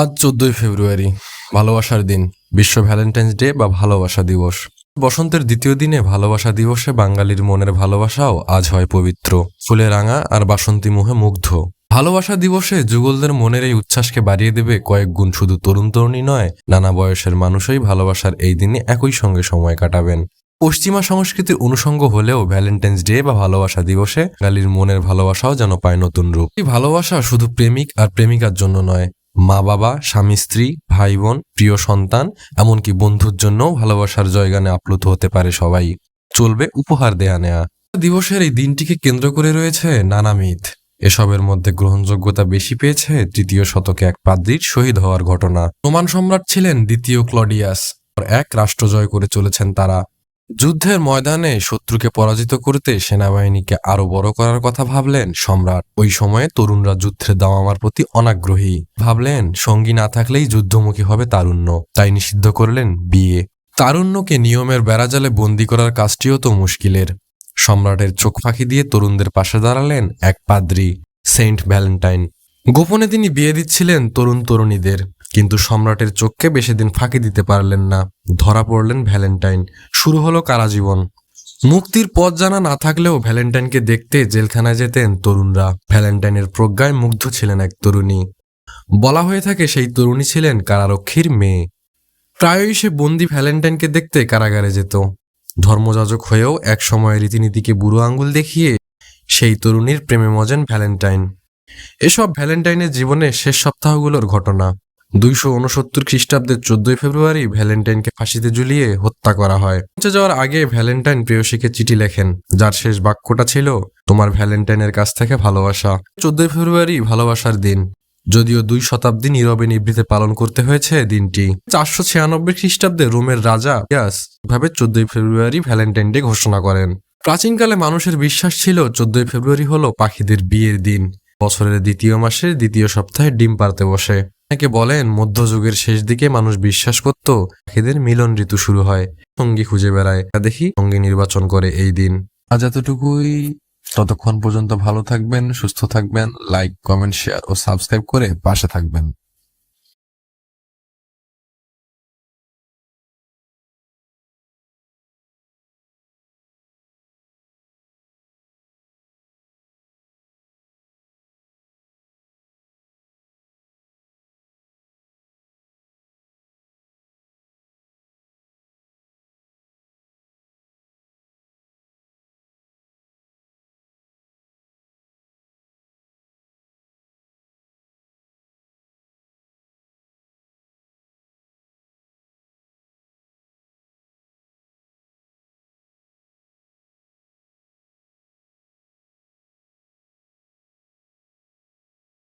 আজ চোদ্দই ফেব্রুয়ারি, ভালোবাসার দিন। বিশ্ব ভ্যালেন্টাইন্স ডে বা ভালোবাসা দিবস। বসন্তের দ্বিতীয় দিনে ভালোবাসা দিবসে বাঙালির মনের ভালোবাসাও আজ হয় পবিত্র। ফুলে রাঙা আর বাসন্তী মুহে মুগ্ধ। ভালোবাসা দিবসে যুগলদের মনের এই উচ্ছ্বাসকে বাড়িয়ে দেবে কয়েক গুণ শুধু তরুণ তরুণী নয়, নানা বয়সের মানুষই ভালোবাসার এই দিনে একই সঙ্গে সময় কাটাবেন। পশ্চিমা সংস্কৃতির অনুষঙ্গ হলেও ভ্যালেন্টাইন্স ডে বা ভালোবাসা দিবসে গালির মনের ভালোবাসাও যেন পায় নতুন রূপ। এই ভালোবাসা শুধু প্রেমিক আর প্রেমিকার জন্য নয় মা বাবা স্বামী, স্ত্রী ভাই বোন প্রিয় সন্তান, এমনকি বন্ধুর জন্যও ভালোবাসার জয়গানে আপ্লুত হতে পারে সবাই। চলবে উপহার দেয়া নেয়া। দিবসের এই দিনটিকে কেন্দ্র করে রয়েছে নানা মিথ। এসবের মধ্যে গ্রহণযোগ্যতা বেশি পেয়েছে তৃতীয় শতকে এক পাদ্রির শহীদ হওয়ার ঘটনা। রোমান সম্রাট ছিলেন দ্বিতীয় ক্লডিয়াস। এক রাষ্ট্র জয় করে চলেছেন তারা। যুদ্ধের ময়দানে শত্রুকে পরাজিত করতে সেনাবাহিনীকে আরও বড় করার কথা ভাবলেন সম্রাট। ওই সময়ে তরুণরা যুদ্ধের দামামার প্রতি অনাগ্রহী। ভাবলেন, সঙ্গী না থাকলেই যুদ্ধমুখী হবে তারুণ্য। তাই নিষিদ্ধ করলেন বিয়ে। তারুণ্যকে নিয়মের বেড়াজালে বন্দি করার কাজটিও তো মুশকিলের। সম্রাটের চোখ ফাঁকি দিয়ে তরুণদের পাশে দাঁড়ালেন এক পাদ্রী, সেন্ট ভ্যালেন্টাইন। গোপনে তিনি বিয়ে দিচ্ছিলেন তরুণ তরুণীদের কিন্তু সম্রাটের চোখকে বেশি দিন ফাঁকি দিতে পারলেন না। ধরা পড়লেন ভ্যালেন্টাইন। শুরু হলো কারাজীবন। মুক্তির পথ জানা না থাকলেও ভ্যালেন্টাইনকে দেখতে জেলখানায় যেতেন তরুণরা। ভ্যালেন্টাইনের প্রজ্ঞায় মুগ্ধ ছিলেন এক তরুণী। বলা হয়ে থাকে সেই তরুণী ছিলেন কারারক্ষীর মেয়ে। প্রায়ই সে বন্দি ভ্যালেন্টাইনকে দেখতে কারাগারে যেত। ধর্মযাজক হয়েও এক সময় রীতিনীতিকে বুড়ো আঙ্গুল দেখিয়ে সেই তরুণীর প্রেমে মজেন ভ্যালেন্টাইন। এসব ভ্যালেন্টাইনের জীবনে শেষ সপ্তাহগুলোর ঘটনা। দুইশো উনসত্তর খ্রিস্টাব্দের চোদ্দই ফেব্রুয়ারি ভ্যালেন্টাইনকে ফাঁসিতে ঝুলিয়ে হত্যা করা হয়। পৌঁছে যাওয়ার আগে ভ্যালেন্টাইন প্রেয়সীকে চিঠি লেখেন, যার শেষ বাক্যটা ছিল, তোমার ভ্যালেন্টাইনের কাছ থেকে ভালোবাসা। চোদ্দই ফেব্রুয়ারি ভালোবাসার দিন। যদিও দুই শতাব্দী নীরবে নিভৃতে পালন করতে হয়েছে দিনটি। চারশো ছিয়ানব্বই খ্রিস্টাব্দে রোমের রাজা ইয়াস ভাবে চোদ্দই ফেব্রুয়ারি ভ্যালেন্টাইন ডে ঘোষণা করেন। প্রাচীনকালে মানুষের বিশ্বাস ছিল, চোদ্দই ফেব্রুয়ারি হলো পাখিদের বিয়ের দিন। বছরের দ্বিতীয় মাসের দ্বিতীয় সপ্তাহে ডিম পারতে বসে। অনেকে বলেন, মধ্যযুগের শেষ দিকে মানুষ বিশ্বাস করত পাখিদের মিলন ঋতু শুরু হয়, সঙ্গী খুঁজে বেড়ায়। তা দেখি সঙ্গী নির্বাচন করে এই দিন। আজ এতটুকুই। ততক্ষণ পর্যন্ত ভালো থাকবেন, সুস্থ থাকবেন লাইক কমেন্ট শেয়ার ও সাবস্ক্রাইব করে পাশে থাকবেন।